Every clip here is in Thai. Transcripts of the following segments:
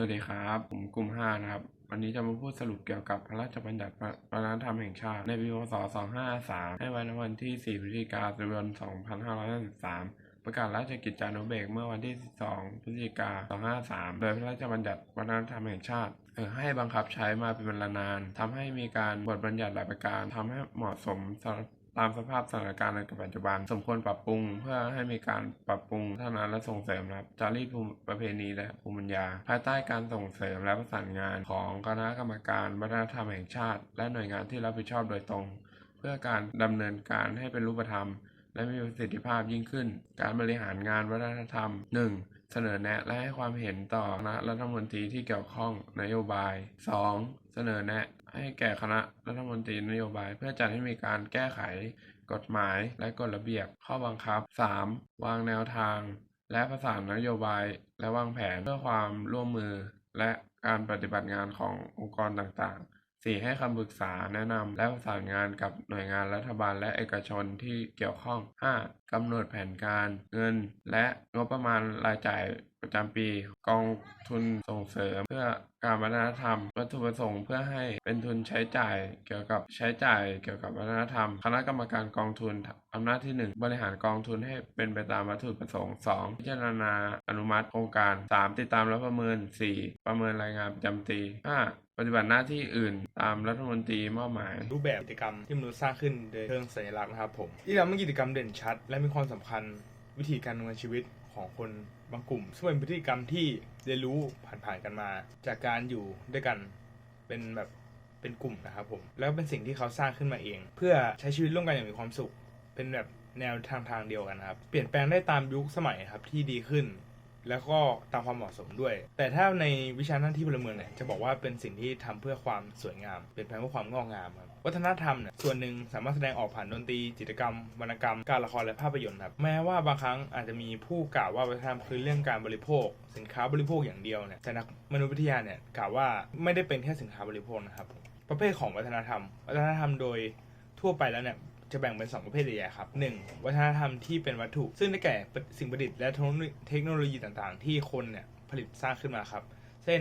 สวัสดีครับ ผมกลุ่ม5นะครับ วันนี้จะมาพูดสรุปเกี่ยวกับพระราชบัญญัติวัฒนธรรมแห่งชาติ ในปีพศ 2553 ให้ไว้ในวันที่ 4 พฤศจิกายน 2553 ประกาศราชกิจจานุเบกษ์เมื่อวันที่ 12 พฤศจิกายน 2553 โดยพระราชบัญญัติวัฒนธรรมแห่งชาติให้บังคับใช้มาเป็นเวลานานทำให้มีการบทบัญญัติหลายประการทำให้เหมาะสมสำหรับ ตามสภาพสถานการณ์ในปัจจุบัน สมควรปรับปรุง เพื่อให้มีการปรับปรุงพัฒนาและส่งเสริมครับจารีตภูมิประเพณีและภูมิปัญญา ภายใต้การส่งเสริมและประสานงานของคณะกรรมการวัฒนธรรมแห่งชาติ และหน่วยงานที่รับผิดชอบโดยตรง เพื่อการดำเนินการให้เป็นรูปธรรม และมีประสิทธิภาพยิ่งขึ้น การบริหารงานวัฒนธรรม 1. เสนอแนะและให้ความเห็นต่อคณะรัฐมนตรีที่เกี่ยวข้องนโยบาย 2. เสนอแนะ ให้แก่คณะรัฐมนตรีนโยบาย เพื่อจัดให้มีการแก้ไข กฎหมายและกฎระเบียบข้อบังคับ 3. วางแนวทาง และประสานนโยบาย และวางแผนเพื่อความร่วมมือ และการปฏิบัติงานขององค์กรต่างๆ 4. ให้คำปรึกษาแนะนำและประสานงานกับหน่วยงานรัฐบาลและเอกชนที่เกี่ยวข้อง 5. กำหนดแผนการเงิน และงบประมาณรายจ่ายประจำปี กองทุนส่งเสริมเพื่อการวัฒนธรรม วัตถุประสงค์เพื่อให้เป็นทุนใช้จ่ายเกี่ยวกับใช้จ่ายเกี่ยวกับวัฒนธรรม คณะกรรมการกองทุนอำนาจที่ 1 บริหารกองทุนให้เป็นไปตามวัตถุประสงค์ 2. พิจารณาอนุมัติโครงการ 3. ติดตามและประเมิน 4. ประเมินรายงานประจำปี 5. ปฏิบัติหน้าที่อื่นตามรัฐมนตรีมอบหมาย รูปแบบกิจกรรมที่มนุษย์สร้างขึ้นโดยเชิงสัญลักษณ์นะครับผมที่ทำให้กิจกรรมเด่นชัด และมีความสำคัญวิธีการดำเนินชีวิตของคนบางกลุ่ม ซึ่งเป็นพฤติกรรมที่เรียนรู้ผ่านๆกันมา จากการอยู่ด้วยกันเป็นแบบเป็นกลุ่มนะครับผมแล้วเป็นสิ่งที่เขาสร้างขึ้นมาเอง เพื่อใช้ชีวิตร่วมกันอย่างมีความสุข เป็นแบบแนวทางทางเดียวกันนะครับ เปลี่ยนแปลงได้ตามยุคสมัยครับที่ดีขึ้น แล้วก็ตามความเหมาะสมด้วย แต่ถ้าในวิชาหน้าที่พลเมืองเนี่ยจะบอกว่าเป็นสิ่งที่ทำเพื่อความสวยงาม เป็นแปลงเพื่อความงอกงามครับวัฒนธรรมเนี่ยส่วนหนึ่งสามารถแสดงออกผ่านดนตรีจิตรกรรม วรรณกรรม การละครและภาพยนตร์ครับแม้ว่าบางครั้งอาจจะมีผู้กล่าวว่าวัฒนธรรมคือเรื่องการบริโภค สินค้าบริโภคอย่างเดียวเนี่ยแต่นักมนุษยวิทยาเนี่ยกล่าวว่าไม่ได้เป็นแค่สินค้าบริโภคนะครับ ประเภทของวัฒนธรรม วัฒนธรรมโดยทั่วไปแล้วเนี่ย จะแบ่งเป็น2ประเภทใหญ่ๆครับหนึ่งวัฒนธรรมที่เป็นวัตถุ ซึ่งได้แก่สิ่งประดิษฐ์และเทคโนโลยีต่างๆ ที่คนเนี่ยผลิตสร้างขึ้นมาครับ เช่น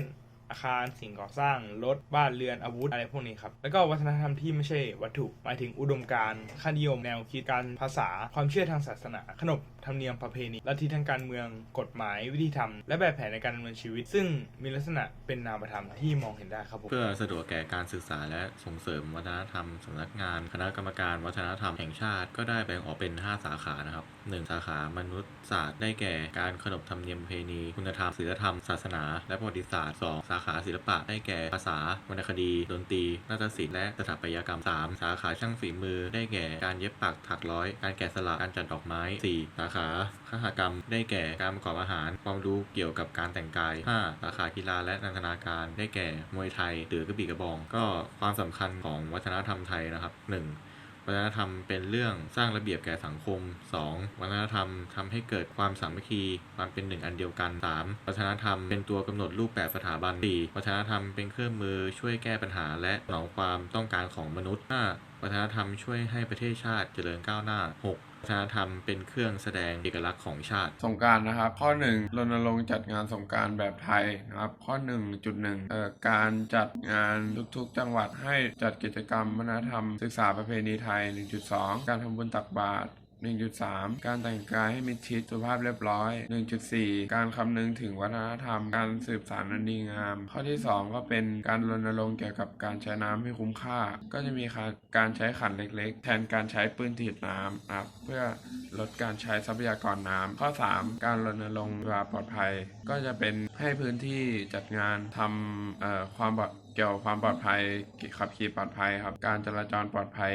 อาคารสิ่งก่อสร้าง รถ บ้านเรือนอาวุธอะไรพวกนี้ครับ แล้วก็วัฒนธรรมที่ไม่ใช่วัตถุ หมายถึงอุดมการณ์ค่านิยมแนวคิดการภาษา ความเชื่อทางศาสนา ขนบธรรมเนียมประเพณีลัทธิทางการเมือง กฎหมายวิธีทำและแบบแผนในการดำเนินชีวิต ซึ่งมีลักษณะเป็นนามธรรมที่มองเห็นได้ครับผมเพื่อสะดวกแก่การศึกษาและส่งเสริมวัฒนธรรมสำนักงาน คณะกรรมการวัฒนธรรมแห่งชาติ ก็ได้แบ่งออกเป็น 5 สาขานะครับ 1 สาขามนุษยศาสตร์ได้แก่การขนบธรรมเนียมประเพณี คุณธรรมศีลธรรมศาสนา และประวัติศาสตร์2สาขาศิลปะได้แก่ภาษาวรรณคดี ดนตรี นาฏศิลป์และสถาปัตยกรรม 3 สาขาช่างฝีมือได้แก่การเย็บปักถักร้อย การแกะสลักการจัดดอกไม้ 4 สาขาคหกรรม ได้แก่การประกอบอาหาร ความรู้เกี่ยวกับการแต่งกาย 5 สาขากีฬาและนันทนาการ ได้แก่มวยไทยหรือกระบี่กระบอง ก็ความสำคัญของวัฒนธรรมไทยนะครับ 1. วัฒนธรรมเป็นเรื่องสร้างระเบียบแก่สังคม 2. วัฒนธรรมทำให้เกิดความสามัคคีความเป็นหนึ่งอันเดียวกัน 3. วัฒนธรรมเป็นตัวกำหนดรูปแบบสถาบัน 4. วัฒนธรรมเป็นเครื่องมือช่วยแก้ปัญหา และสนองความต้องการของมนุษย์ 5. วัฒนธรรมช่วยให้ประเทศชาติเจริญก้าวหน้า 6. วัฒนธรรมเป็นเครื่องแสดงเอกลักษณ์ของชาติ สงการนะครับ ข้อ 1รณรงค์จัดงานสงการแบบไทยนะครับ ข้อ 1.1เอ่อการจัดงานทุกๆ จังหวัดให้จัดกิจกรรมวัฒนธรรม ศึกษาประเพณีไทย 1.2 การทำบุญตักบาตร 1.3 การแต่งกายให้มิดชิดสุภาพเรียบร้อย 1.4 การคำนึงถึงวัฒนธรรม การสืบสานอันดีงาม ข้อที่ 2 ก็เป็นการรณรงค์เกี่ยวกับการใช้น้ำให้คุ้มค่า ก็จะมีการใช้ขันเล็กๆ แทนการใช้ปืนถีบน้ำนะครับเพื่อลดการใช้ทรัพยากรน้ำข้อ 3 การรณรงค์เวลาปลอดภัย ก็จะเป็นให้พื้นที่จัดงานทำเอ่อความปลอดเกี่ยวกับความปลอดภัยขับขี่ปลอดภัยครับ การจราจรปลอดภัย